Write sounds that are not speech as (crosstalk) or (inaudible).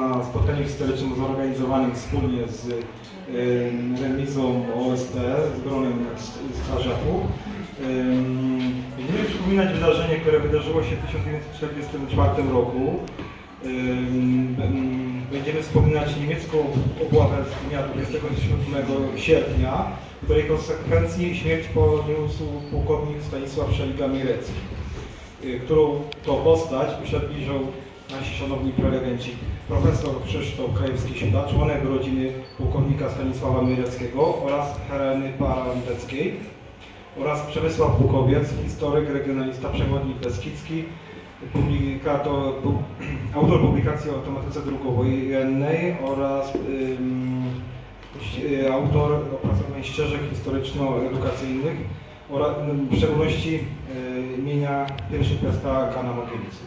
na spotkaniu historycznym zorganizowanym wspólnie z y, remizą OSP, z gronem st- strażaków. Będziemy przypominać wydarzenie, które wydarzyło się w 1944 roku. Będziemy wspominać niemiecką obławę z dnia 27 sierpnia, której konsekwencji śmierć poniósł pułkownik Stanisław Szeliga-Mirecki, y, którą to postać przybliżą nasi szanowni prelegenci. Profesor Krzysztof Krajewski-Siuda, członek rodziny pułkownika Stanisława Mireckiego oraz Heleny Parandeckiej oraz Przemysław Bukowiec, historyk, regionalista, przewodnik Beskidzki, publikator, pu, (clears throat) autor publikacji o tematyce drugowojennej oraz ś- autor opracowań ścieżek historyczno-edukacyjnych oraz w szczególności y, imienia pierwszych miasta Kana Mogielicy.